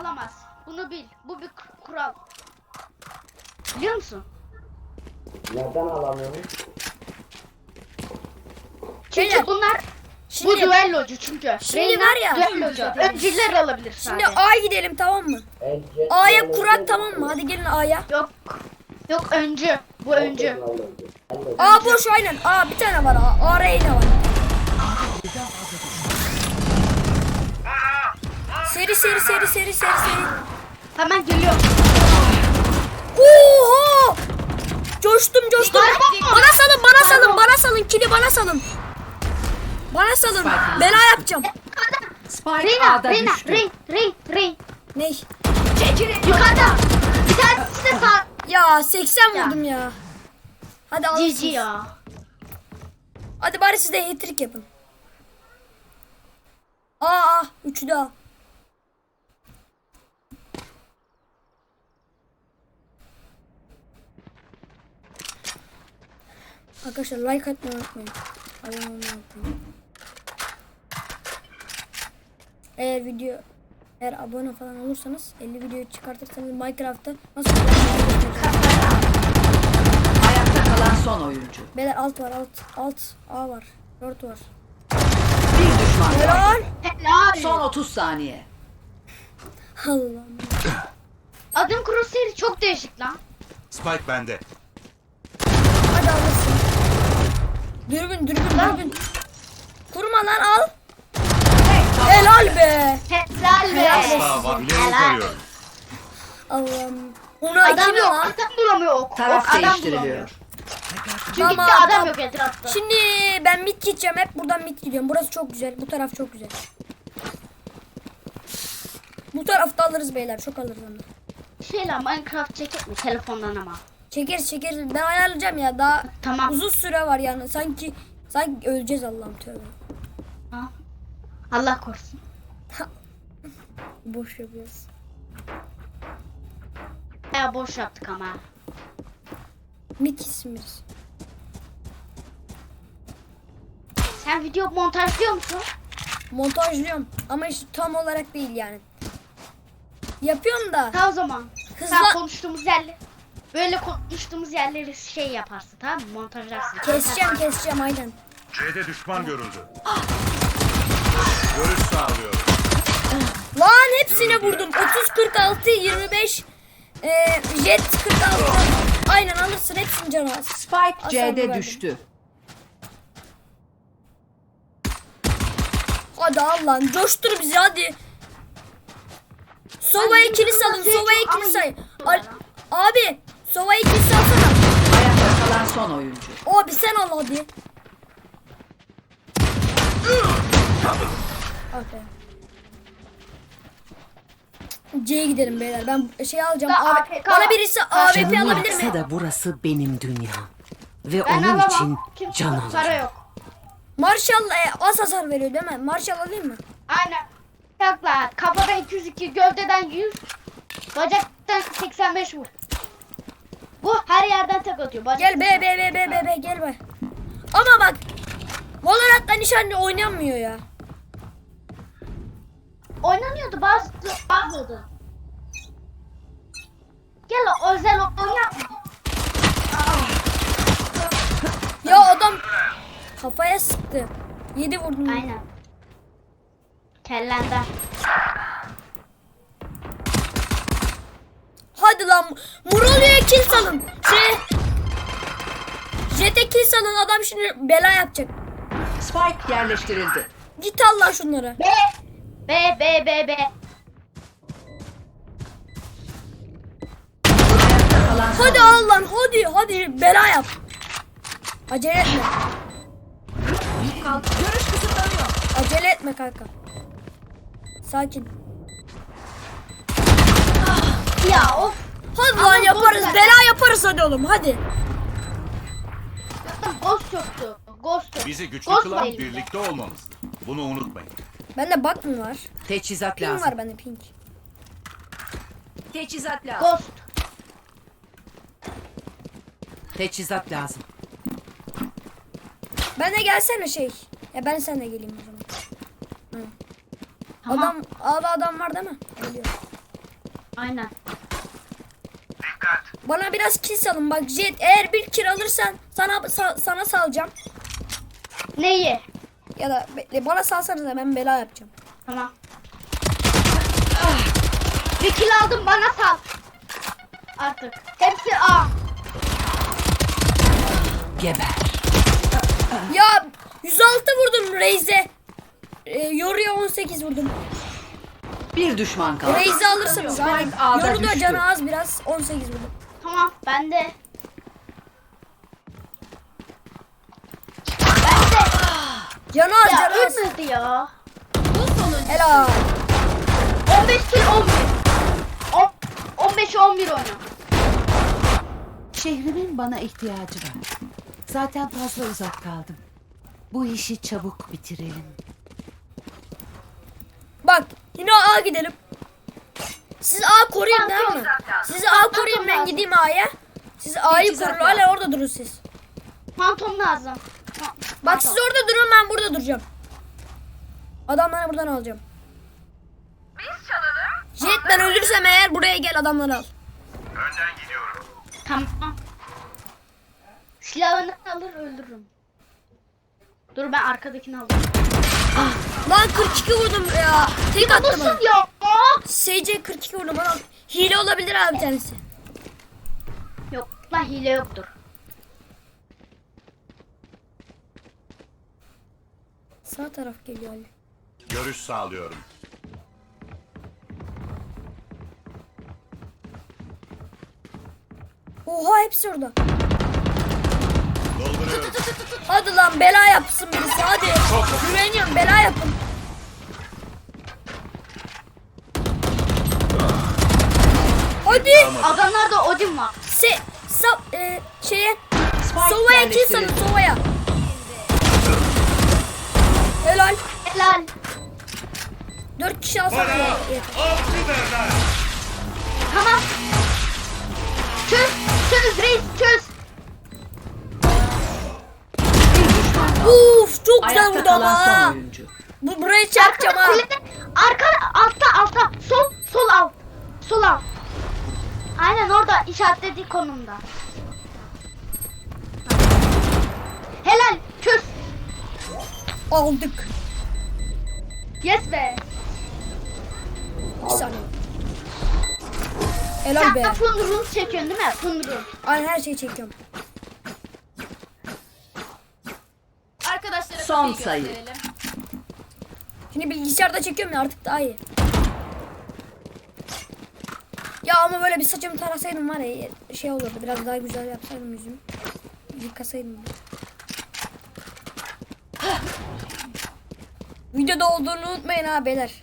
alamaz. Bunu bil. Bu bir kural. Biliyor musun? Nereden alamıyorum? Çünkü Beyler, bunlar şimdi, bu düellocu çünkü. Şimdi Reyna var ya. Düellocu. Öncüler alabilir sadece. Şimdi A gidelim tamam mı? A'ya kurak tamam mı? Hadi gelin A'ya. Yok. Yok öncü. Bu öncü. A boş aynen. A bir tane var A. A Reyna var. Seri seri seri seri seri seri. Hemen geliyor. Oho! Coştum coştum. Bana salın bana salın bana salın kili bana salın. Bana salın. Bela yapacağım. Spike Reyna, A'da Reyna, düştü. Rey, Rey, Rey. Ney? Yukarıda. Bir tanesi de sağ. Ya 80 Ya. vurdum ya. Hadi GG alırsınız. ya. Hadi bari siz de hat-trick yapın. Aa, aa üçü daha. Arkadaşlar like atmayı unutmayın. Abone olmayı unutmayın. Eğer video eğer abone falan olursanız 50 videoyu çıkartırsanız Minecraft'ta nasıl Ayakta kalan son oyuncu. Beyler alt var alt alt A var 4 var. Bir düşman. Helal. Helal. Son 30 saniye. Allah'ım. Adım Crosshair çok değişik lan. Spike bende. Hadi alırsın. Dürbün dürbün dürbün. Kurma lan al. Helal be. Helal be. Asla. Allah'ım. Ona Adam yok. lan? Adam bulamıyor. Ok, Taraf ok, adam değiştiriliyor. bulamıyor. Çünkü Tamam, adam tamam. yok etrafta. Şimdi ben mid gideceğim. Hep buradan mid gidiyorum. Burası çok güzel. Bu taraf çok güzel. Bu tarafta alırız beyler. Çok alırız onu. Şey lan Minecraft çekip mi telefondan ama. Çekeriz çekeriz. Ben ayarlayacağım ya. Daha Tamam. uzun süre var yani. Sanki sanki öleceğiz Allah'ım tövbe. Ha. Allah korusun. Boş yapıyoruz. Ya boş yaptık ama. Mid ismimiz. Sen video montajlıyor musun? Montajlıyorum. Ama işte tam olarak değil yani. Yapıyorum da. Ta o zaman. Hızla- Sen konuştuğumuz yerleri böyle konuştuğumuz yerleri şey yaparsın tamam mı? Montajlarsın. Keseceğim keseceğim aynen. C'de düşman görüldü. Görüş sağlıyorum. Lan hepsine vurdum. 30 46 25 e, jet 46. Aynen alırsın hepsini canı az. Spike C'de düştü. Hadi al lan coştur bizi hadi. Sova'ya ikili salın. Sova'ya ikili ama say. yürü. Al- Abi Sova'ya ikili salsana. Ayakta kalan son oyuncu. Abi sen al hadi. Aferin. C'ye gidelim beyler. Ben şey alacağım. Da Abi, AFK. bana birisi AWP Canım alabilir mi? yaksa da burası benim dünyam. Ve Ben onun alamam. için Kim can Para yok. Marshall e, az hasar veriyor değil mi? Marshall alayım mı? Aynen. Yok lan. Kafadan 202, gövdeden 100, bacaktan 85 vur. Bu her yerden tek atıyor. Bacak Gel be be be be be be gel be. Ama bak Valorant'ta nişanlı oynanmıyor ya. Oynanıyordu bazı bazıydı. Gel özel oyun yapma. Ya adam kafaya sıktı. Yedi vurdum. Aynen. Kellenden. Lan Muralio'ya kill salın. Şey Jet'e kill salın adam şimdi bela yapacak. Spike yerleştirildi. Git Allah şunları. B. B B B B. Hadi al lan hadi hadi bela yap. Acele etme. Görüş kısıtlanıyor. Acele etme kanka. Sakin. Ya of. Hadi Ama lan yaparız. Bela yaparız hadi oğlum hadi. Ghost çöktü. Ghost çöktü. Bizi güçlü Ghost kılan birlikte olmamızdı. Bunu unutmayın. Bende bak mı var? Teçhizat Ping lazım. var bende ping. Teçhizat lazım. Ghost. Teçhizat lazım. Ben de gelsene şey. Ya ben sen de geleyim o zaman. Hı. Tamam. Adam, ağda adam var değil mi? Geliyor. Aynen. Bana biraz kill salın bak Jet eğer bir kill alırsan sana sa- sana salacağım. Neyi? Ya da bekle bana salsanız ben bela yapacağım. Tamam. Bir kill aldım bana sal. Artık. Hepsi A. Geber. Ya 106 vurdum Reis'e. Ee, Yoru'ya 18 vurdum. Bir düşman kaldı. Reis'i. A'da Yoru da canı az biraz 18 vurdum. Tamam ben de. Ben de. Canı az Ya canı az. ölmedi ya. Helal. 15 kill 11. On- 15 11 oyna. Şehrimin bana ihtiyacı var. Zaten fazla uzak kaldım. Bu işi çabuk bitirelim. Bak yine A gidelim. Siz A koruyun tamam mı? Siz A koruyun ben gideyim A'ya. Siz A'yı korun hala orada durun siz. Phantom lazım. Bak siz orada durun ben burada duracağım. Adamları buradan alacağım. Jet ben ölürsem eğer buraya gel adamları al. Tamam. Silahını alır öldürürüm. Dur ben arkadakini alırım. Lan 42 vurdum ya. Tek attı bana. Nasıl ya? SC 42 vurdum bana. Hile olabilir abi bir tanesi. Yok lan hile yoktur. Sağ taraf geliyor Ali. Görüş sağlıyorum. Oha hepsi orada. Dolduruyorum. Hadi lan bela yapsın birisi hadi. Güveniyorum bela yapın. Hadi. Adamlarda Odin var. Se, sa, e, şeye, Sova'ya sanın Sova'ya. Helal. Helal. 4 kişi alsak derler. Tamam. Çöz. Çöz reis çöz. Uf çok güzel vurdu ama. Bu burayı çarpacağım ha. kulede. Arka altta altta. Sol sol al. Sol al. Aynen orada işaretlediği konumda. Helal. Çöz. Aldık. Yes be. Bir saniye. Helal be. Sen Fındır'ını çekiyorsun değil mi? Fındır'ı. Aynen her şeyi çekiyorum. Arkadaşlara Son kapıyı sayı. gösterelim. Şimdi bilgisayarda çekiyorum ya artık daha iyi. Ya ama böyle bir saçımı tarasaydım var ya şey olurdu biraz daha güzel yapsaydım yüzümü. Yıkasaydım. Videoda olduğunu unutmayın ha beyler.